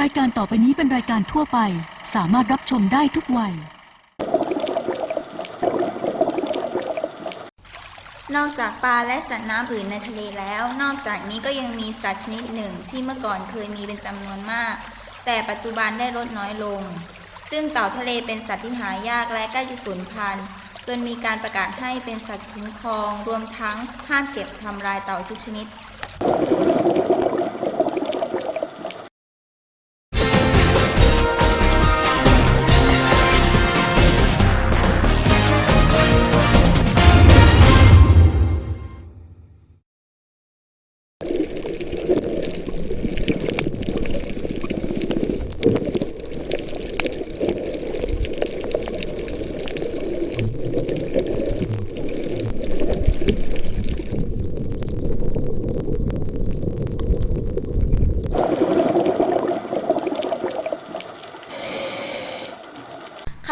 รายการต่อไปนี้เป็นรายการทั่วไป สามารถรับชมได้ทุกวัย นอกจากปลาและสัตว์น้ำอื่นในทะเลแล้ว นอกจากนี้ก็ยังมีสัตว์ชนิดหนึ่งที่เมื่อก่อนเคยมีเป็นจำนวนมาก แต่ปัจจุบันได้ลดน้อยลง ซึ่งเต่าทะเลเป็นสัตว์ที่หายากและใกล้จะสูญพันธุ์ จนมีการประกาศให้เป็นสัตว์คุ้มครอง รวมทั้งห้ามเก็บทำลายเต่าทุกชนิด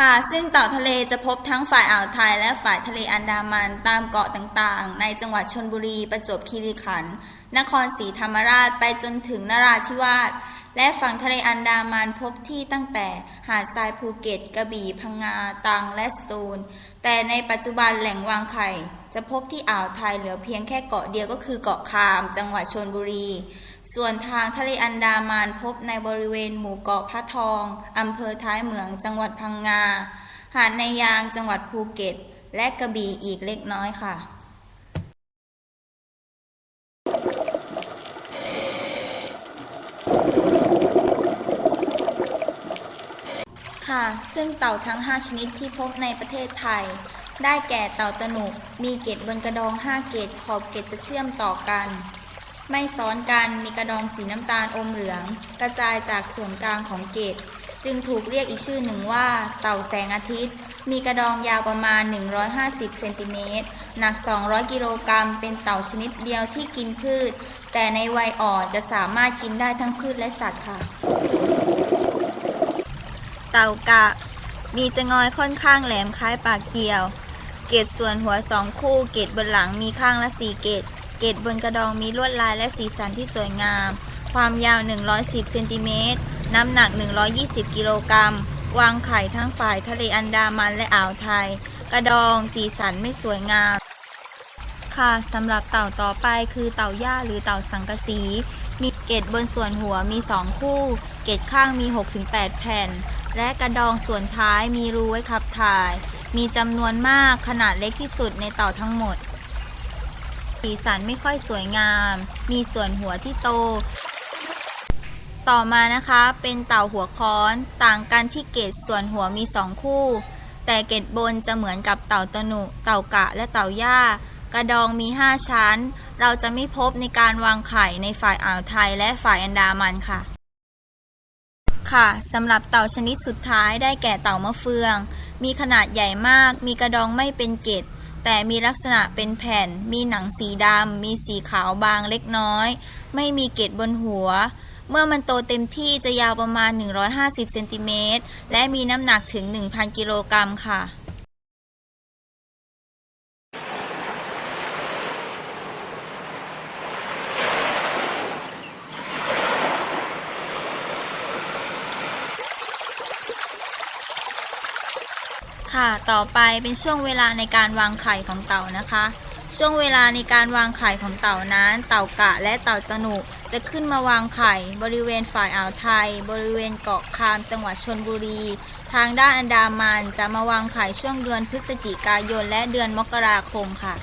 ค่ะ ซึ่งเต่าทะเลจะพบทั้งฝ่ายอ่าวไทย และฝ่ายทะเลอันดามันตามเกาะต่างๆ ในจังหวัดชนบุรี ประจวบคีรีขันธ์ นครศรีธรรมราช ไปจนถึงนราธิวาส และฝั่งทะเลอันดามันพบที่ตั้งแต่หาดทรายภูเก็ต กระบี่ พังงาตัง และสตูล แต่ในปัจจุบันแหล่งวางไข่ จะพบที่อ่าวไทยเหลือเพียงแค่เกาะเดียวก็คือเกาะคาม จังหวัดชนบุรี ส่วนทางทะเลอันดามันพบในบริเวณหมู่เกาะพระทองอำเภอท้ายเหมืองจังหวัดพังงา หาดในยางจังหวัดภูเก็ต และกระบี่อีกเล็กน้อยค่ะค่ะ ซึ่งเต่าทั้ง 5 ชนิดที่พบในประเทศไทย ได้แก่เต่าตะหนุมีเกล็ดบนกระดอง5เกล็ดขอบเกล็ดจะเชื่อมต่อกัน ไม่ซ้อนกันมีกระดองสีน้ำตาลอมเหลือง กระจายจากส่วนกลางของเกล็ดจึงถูกเรียกอีกชื่อหนึ่งว่า เต่าแสงอาทิตย์ มีกระดองยาวประมาณ 150 เซนติเมตร หนัก 200 กิโลกรัม เป็นเต่าชนิดเดียวที่กินพืช แต่ในวัยอ่อนจะสามารถกินได้ทั้งพืชและสัตว์ค่ะ เต่ากะ มีจะงอยค่อนข้างแหลมคล้ายปากเกี่ยว เกตส่วนหัวสองคู่ เกตบนหลังมีข้างละสี่เกต เกตบนกระดองมีลวดลายและสีสันที่สวยงาม ความยาว 110เซนติเมตร น้ำหนัก 120 กิโลกรัม วางไข่ทั้งฝ่ายทะเลอันดามันและอ่าวไทย กระดองสีสันไม่สวยงามค่ะสำหรับเต่าต่อไปคือเต่าย่าหรือเต่าสังกะสี มีเกตบนส่วนหัวมี 2 คู่ เกตข้างมี 6-8 แผ่น และกระดองส่วนท้ายมีรูไว้ขับถ่าย มีจำนวนมากขนาดเล็กที่สุดในเต่าทั้งหมด สีสันไม่ค่อยสวยงาม มีส่วนหัวที่โต ต่อมานะคะเป็นเต่าหัวค้อนต่างกันที่เกตส่วนหัวมี2คู่ แต่เกตบนจะเหมือนกับเต่าตะหนุ เต่ากะและเต่าย่ากระดองมี 5 ชั้น เราจะไม่พบในการวางไข่ในฝ่ายอ่าวไทยและฝ่ายอันดามันค่ะ ค่ะสำหรับเต่าชนิดสุดท้ายได้แก่เต่ามะเฟือง มีขนาดใหญ่มาก มีกระดองไม่เป็นเกล็ด แต่มีลักษณะเป็นแผ่น มีหนังสีดำ มีสีขาวบางเล็กน้อย ไม่มีเกล็ดบนหัว เมื่อมันโตเต็มที่จะยาวประมาณ 150 เซนติเมตร และมีน้ำหนักถึง 1,000 กิโลกรัมค่ะ ค่ะ ต่อไปเป็นช่วงเวลาในการวางไข่ของเต่านะคะ ช่วงเวลาในการวางไข่ของเต่านั้น เต่ากะและเต่าตะหนุจะขึ้นมาวางไข่บริเวณฝ่ายอ่าวไทย บริเวณเกาะคามจังหวัดชนบุรี ทางด้านอันดามันจะมาวางไข่ช่วงเดือนพฤศจิกายนและเดือนมกราคมค่ะ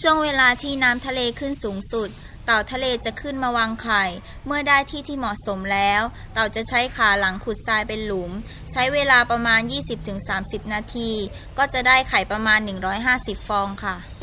ช่วงเวลาที่น้ำทะเลขึ้นสูงสุด เต่าทะเลจะขึ้นมาวางไข่ เมื่อได้ที่ที่เหมาะสมแล้ว เต่าจะใช้ขาหลังขุดทรายเป็นหลุม ใช้เวลาประมาณ 20-30 นาที ก็จะได้ไข่ประมาณ 150 ฟองค่ะ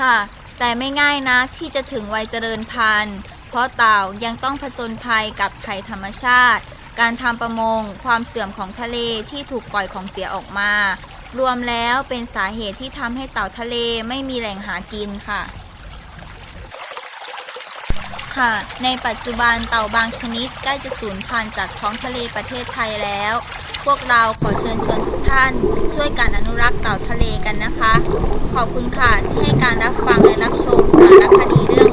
ค่ะ แต่ไม่ง่ายนักที่จะถึงวัยเจริญพันธุ์ เพราะเต่ายังต้องผจญภัยกับภัยธรรมชาติ การทำประมง ความเสื่อมของทะเลที่ถูกปล่อยของเสียออกมา รวมแล้วเป็นสาเหตุที่ทำให้เต่าทะเลไม่มีแหล่งหากินค่ะ ค่ะ ในปัจจุบันเต่าบางชนิดใกล้จะสูญพันธุ์จากท้องทะเลประเทศไทยแล้ว พวกเราขอเชิญชวนทุกท่าน ช่วยการอนุรักษ์เต่าทะเลกันนะคะ ขอบคุณค่ะที่ให้การรับฟังและรับชมสารคดีเรื่อง